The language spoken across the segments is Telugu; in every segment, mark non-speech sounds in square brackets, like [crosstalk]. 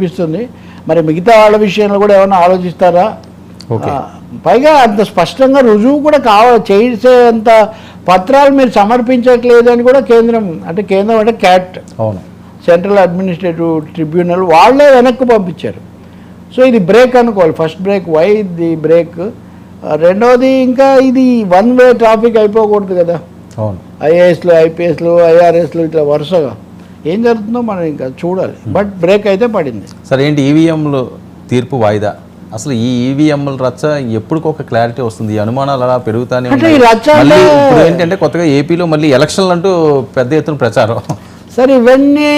అనిపిస్తుంది మరి మిగతా వాళ్ళ విషయంలో కూడా ఏమైనా ఆలోచిస్తారా? పైగా అంత స్పష్టంగా రుజువు కూడా కావ చేసేంత పత్రాలు మీరు సమర్పించట్లేదు అని కూడా కేంద్రం అంటే కేంద్రం అంటే క్యాట్. అవును. సెంట్రల్ అడ్మినిస్ట్రేటివ్ ట్రిబ్యునల్ వాళ్ళే వెనక్కి పంపించారు. సో ఇది బ్రేక్ అనుకోవాలి. First break why the break? రెండవది ఇంకా ఇది వన్ వే ట్రాఫిక్ అయిపోకూడదు కదా. అవును. ఐఏఎస్లు ఐపీఎస్లు ఐఆర్ఎస్లు ఇట్లా వరుసగా. ఏం జరుగుతుందో మనం ఇంకా చూడాలి. బట్ బ్రేక్ అయితే పడింది. సరే ఏంటి ఈవీఎంలు తీర్పు వాయిదా? అసలు ఈ ఈవీఎంల రచ్చ ఎప్పటికి ఒక క్లారిటీ వస్తుంది. ఈ అనుమానాలు అలా పెరుగుతానే రచ్చ మళ్ళీ ఇప్పుడు ఏంటంటే కొత్తగా ఏపీలో మళ్ళీ ఎలక్షన్లు అంటూ పెద్ద ఎత్తున ప్రచారం. సరే ఇవన్నీ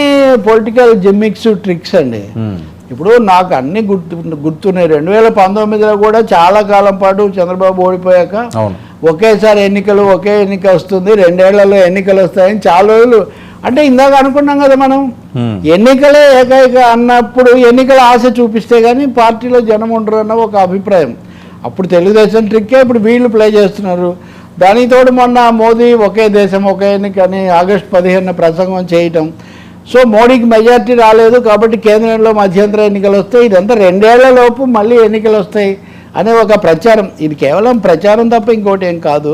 పొలిటికల్ జిమ్మిక్స్ ట్రిక్స్ అండి. ఉమ్, ఇప్పుడు నాకు అన్ని గుర్తు గుర్తున్నాయి. రెండు వేల పంతొమ్మిదిలో కూడా చాలా కాలం పాటు చంద్రబాబు ఓడిపోయాక అవును. ఒకేసారి ఎన్నికలు ఒకే ఎన్నిక వస్తుంది. రెండేళ్ళలో ఎన్నికలు వస్తాయని చాలా రోజులు అంటే ఇందాక అనుకున్నాం కదా మనం ఎన్నికలే ఏకైక అన్నప్పుడు ఎన్నికల ఆశ చూపిస్తే కానీ పార్టీలో జనం ఉండరు అన్న ఒక అభిప్రాయం. అప్పుడు తెలుగుదేశం ట్రిక్కే ఇప్పుడు వీళ్ళు ప్లే చేస్తున్నారు. దానికి తోడు మొన్న మోదీ ఒకే దేశం ఒకే ఎన్నిక అని ఆగస్టు పదిహేను ప్రసంగం చేయటం. సో మోడీకి మెజార్టీ రాలేదు కాబట్టి కేంద్రంలో మధ్యంతర ఎన్నికలు వస్తాయి. ఇదంతా రెండేళ్ళ లోపు మళ్ళీ ఎన్నికలు వస్తాయి అనే ఒక ప్రచారం. ఇది కేవలం ప్రచారం తప్ప ఇంకోటి ఏం కాదు.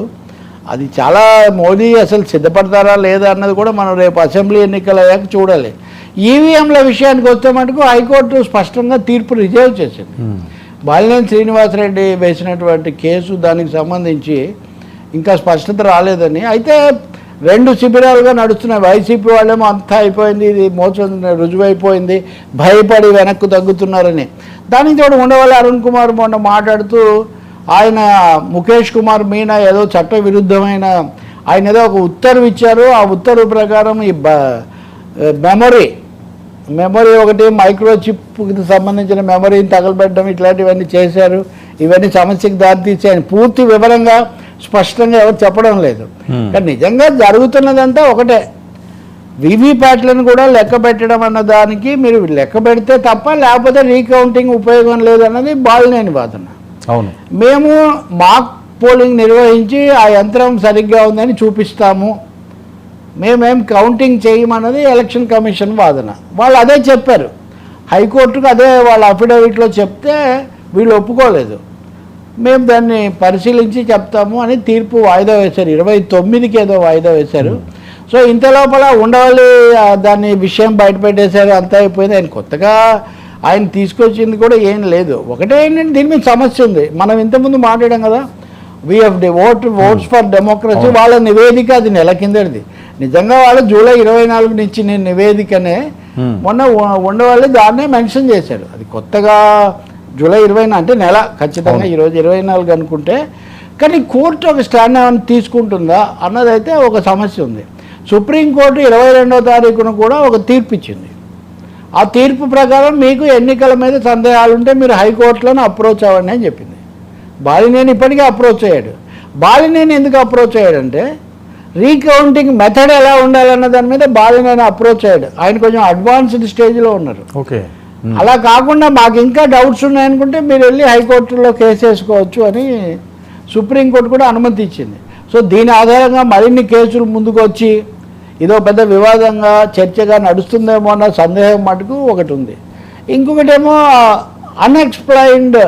అది చాలా మోదీ అసలు సిద్ధపడతారా లేదా అన్నది కూడా మనం రేపు అసెంబ్లీ ఎన్నికలు అయ్యాక చూడాలి. ఈవీఎంల విషయానికి వస్తే మటుకు హైకోర్టు స్పష్టంగా తీర్పు రిజర్వ్ చేసింది. ఉమ్, బాలినేని శ్రీనివాసరెడ్డి వేసినటువంటి కేసు దానికి సంబంధించి ఇంకా స్పష్టత రాలేదని. అయితే రెండు శిబిరాలుగా నడుస్తున్నాయి. వైసీపీ వాళ్ళేమో అంతా అయిపోయింది ఇది మోసం రుజువైపోయింది భయపడి వెనక్కు తగ్గుతున్నారని. దానికి తోడు ఉండవల్లి అరుణ్ కుమార్ మొన్న మాట్లాడుతూ ఆయన ముఖేష్ కుమార్ మీనా ఏదో చట్ట విరుద్ధమైన ఆయన ఏదో ఒక ఉత్తర్వు ఇచ్చారు. ఆ ఉత్తర్వు ప్రకారం ఈ మెమొరీ మెమరీ ఒకటి మైక్రో చిప్కి సంబంధించిన మెమరీని తగలబెట్టడం ఇట్లాంటివన్నీ చేశారు. ఇవన్నీ సమస్యకి దారితీసి ఆయన పూర్తి వివరంగా స్పష్టంగా ఎవరు చెప్పడం లేదు. కానీ నిజంగా జరుగుతున్నదంతా ఒకటే. వివిప్యాట్లను కూడా లెక్క పెట్టడం అన్న దానికి మీరు లెక్క పెడితే తప్ప లేకపోతే రీకౌంటింగ్ ఉపయోగం లేదన్నది బాలినేని వాదన. అవును. మేము మాక్ పోలింగ్ నిర్వహించి ఆ యంత్రం సరిగ్గా ఉందని చూపిస్తాము. మేమేం కౌంటింగ్ చేయమన్నది ఎలక్షన్ కమిషన్ వాదన. వాళ్ళు అదే చెప్పారు. హైకోర్టుకు అదే వాళ్ళ అఫిడవిట్లో చెప్తే వీళ్ళు ఒప్పుకోలేదు. మేము దాన్ని పరిశీలించి చెప్తాము అని తీర్పు వాయిదా వేశారు. ఇరవై తొమ్మిదికి ఏదో వాయిదా వేశారు. సో ఇంత లోపల ఉండవల్లి దాన్ని విషయం బయటపెట్టేశారు. అంతా అయిపోయింది. ఆయన కొత్తగా ఆయన తీసుకొచ్చింది కూడా ఏం లేదు. ఒకటే ఏంటంటే దీని మీద సమస్య ఉంది. మనం ఇంతకుముందు మాట్లాడాం కదా VFD vote votes for democracy వాళ్ళ నివేదిక అది నెల కిందటిది. నిజంగా వాళ్ళు జూలై ఇరవై నాలుగు నుంచి నేను నివేదికనే Hmm. మొన్న ఉండవాళ్ళు దాన్నే మెన్షన్ చేశారు. అది కొత్తగా జూలై ఇరవై అంటే నెల ఖచ్చితంగా ఈరోజు ఇరవై నాలుగు అనుకుంటే. కానీ కోర్టు ఒక స్టాండ్ ఏమైనా తీసుకుంటుందా అన్నదైతే ఒక సమస్య ఉంది. సుప్రీంకోర్టు ఇరవై రెండో తారీఖున కూడా ఒక తీర్పు ఇచ్చింది. ఆ తీర్పు ప్రకారం మీకు ఎన్నికల మీద సందేహాలు ఉంటే మీరు హైకోర్టులను అప్రోచ్ అవ్వండి అని చెప్పింది. బాలినేని ఇప్పటికే అప్రోచ్ అయ్యాడు. బాలినేని ఎందుకు అప్రోచ్ అయ్యాడంటే రీకౌంటింగ్ మెథడ్ ఎలా ఉండాలన్న దాని మీద బాలినేని అప్రోచ్ అయ్యాడు. ఆయన కొంచెం అడ్వాన్స్డ్ స్టేజ్లో ఉన్నారు. ఓకే. అలా కాకుండా మాకు ఇంకా డౌట్స్ ఉన్నాయనుకుంటే మీరు వెళ్ళి హైకోర్టులో కేసు వేసుకోవచ్చు అని సుప్రీంకోర్టు కూడా అనుమతి ఇచ్చింది. సో దీని ఆధారంగా మరిన్ని కేసులు ముందుకు వచ్చి ఇదో పెద్ద వివాదంగా చర్చగా నడుస్తుందేమో అన్న సందేహం మటుకు ఒకటి ఉంది. ఇంకొకటేమో అన్ఎక్స్ప్లైన్డ్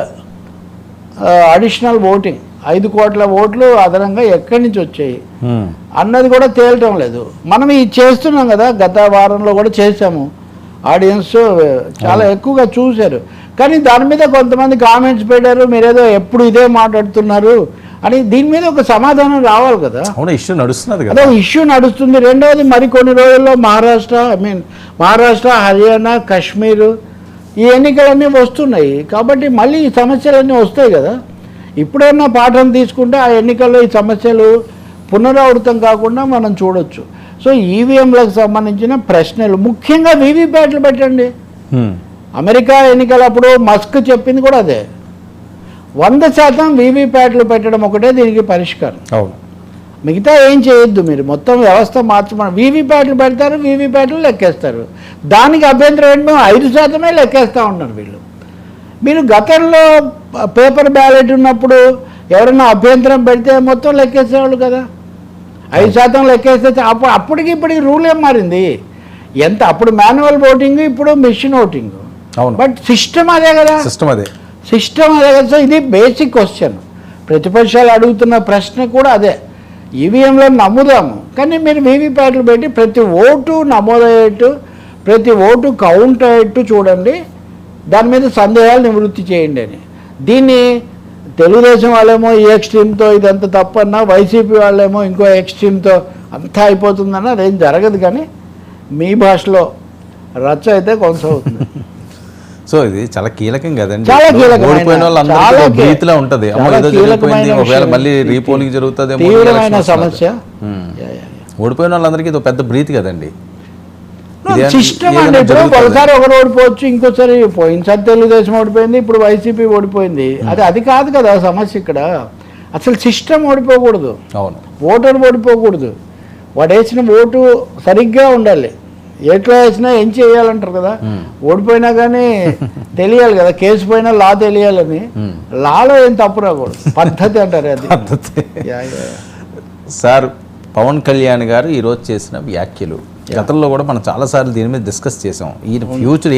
అడిషనల్ ఓటింగ్ ఐదు కోట్ల ఓట్లు అదనంగా ఎక్కడి నుంచి వచ్చాయి? అన్నది కూడా తేలటం లేదు. మనం ఇది చేస్తున్నాం కదా గత వారంలో కూడా చేసాము ఆడియన్స్ చాలా ఎక్కువగా చూశారు. కానీ దాని మీద కొంతమంది కామెంట్స్ పెట్టారు. మీరేదో ఎప్పుడు ఇదే మాట్లాడుతున్నారు? అని దీని మీద ఒక సమాధానం రావాలి కదా. అవును ఇష్యూ నడుస్తున్నది కదా. ఇష్యూ నడుస్తుంది. రెండవది మరికొన్ని రోజుల్లో మహారాష్ట్ర ఐ మీన్ మహారాష్ట్ర హర్యానా కాశ్మీర్ ఈ ఎన్నికలన్నీ వస్తున్నాయి. కాబట్టి మళ్ళీ ఈ సమస్యలన్నీ వస్తాయి కదా. ఇప్పుడన్నా పాఠం తీసుకుంటే ఆ ఎన్నికల్లో ఈ సమస్యలు పునరావృతం కాకుండా మనం చూడొచ్చు. సో ఈవీఎంలకు సంబంధించిన ప్రశ్నలు ముఖ్యంగా వీవీప్యాట్లు పెట్టండి. అమెరికా ఎన్నికలప్పుడు మస్క్ చెప్పింది కూడా అదే. వంద శాతం వీవీప్యాట్లు పెట్టడం ఒకటే దీనికి పరిష్కారం. అవును. మిగతా ఏం చేయొద్దు మీరు. మొత్తం వ్యవస్థ మార్చమని వీవీప్యాట్లు పెడతారు వీవీప్యాట్లు లెక్కేస్తారు. దానికి అభ్యంతరం ఏంటి మేము ఐదు శాతమే లెక్కేస్తూ ఉన్నారు వీళ్ళు. మీరు గతంలో పేపర్ బ్యాలెట్ ఉన్నప్పుడు ఎవరైనా అభ్యంతరం పెడితే మొత్తం లెక్కేసేవాళ్ళు కదా. ఐదు శాతం లెక్కేస్తే అప్పుడు అప్పటికి ఇప్పటికి రూల్ ఏం మారింది? ఎంత అప్పుడు మాన్యువల్ ఓటింగ్ ఇప్పుడు మిషన్ ఓటింగ్. అవును. బట్ సిస్టమ్ అదే కదా. సిస్టమ్ అదే. సిస్టమ్ అదే ఇది బేసిక్ క్వశ్చన్ ప్రతిపక్షాలు అడుగుతున్న ప్రశ్న కూడా అదే. ఈవీఎంలో నమ్ముదాము కానీ మీరు వీవీప్యాట్లు పెట్టి ప్రతి ఓటు నమోదయ్యేట్టు ప్రతి ఓటు కౌంట్ అయ్యేట్టు చూడండి. దాని మీద సందేహాలు నివృత్తి చేయండి అని. దీన్ని తెలుగుదేశం వాళ్ళేమో ఈ ఎక్స్ట్రీమ్తో ఇదంతా తప్పన్నా వైసీపీ వాళ్ళేమో ఇంకో ఎక్స్ట్రీమ్తో అంతా అయిపోతుందన్న అదేం జరగదు కానీ మీ భాషలో రచ్చ అయితే కొనసాగుతుంది. [laughs] సో ఇది చాలా కీలకం కదండి. చాలా ఓడిపోయిన కీ- భీతిలా ఉంటది. ఒకవేళ మళ్ళీ. రీపోలింగ్ జరుగుతుంది తీవ్రమైన సమస్య. ఓడిపోయిన వాళ్ళందరికీ ఇది పెద్ద బ్రీత్ కదండి. సిస్టమ్ అండి ఇప్పుడు? ఒకసారి ఒకరు ఓడిపోవచ్చు ఇంకోసారి పోయినసారి తెలుగుదేశం ఓడిపోయింది ఇప్పుడు వైసీపీ ఓడిపోయింది. అది అది కాదు కదా సమస్య ఇక్కడ. అసలు సిస్టమ్ ఓడిపోకూడదు. అవును. ఓటర్ ఓడిపోకూడదు. వాడు వేసిన ఓటు సరిగ్గా ఉండాలి. ఎట్లా వేసినా ఏం చేయాలంటారు కదా? ఓడిపోయినా కానీ తెలియాలి కదా కేసు పైన లా తెలియాలని. లాలో ఏం తప్పు రాకూడదు. పద్ధతి అంటారు అది. పద్ధతి. సార్ పవన్ కళ్యాణ్ గారు ఈరోజు చేసిన వ్యాఖ్యలు గతంలో కూడా మనం చాలాసార్లు దీని మీద డిస్కస్ చేసాం. ఈ ఫ్యూచర్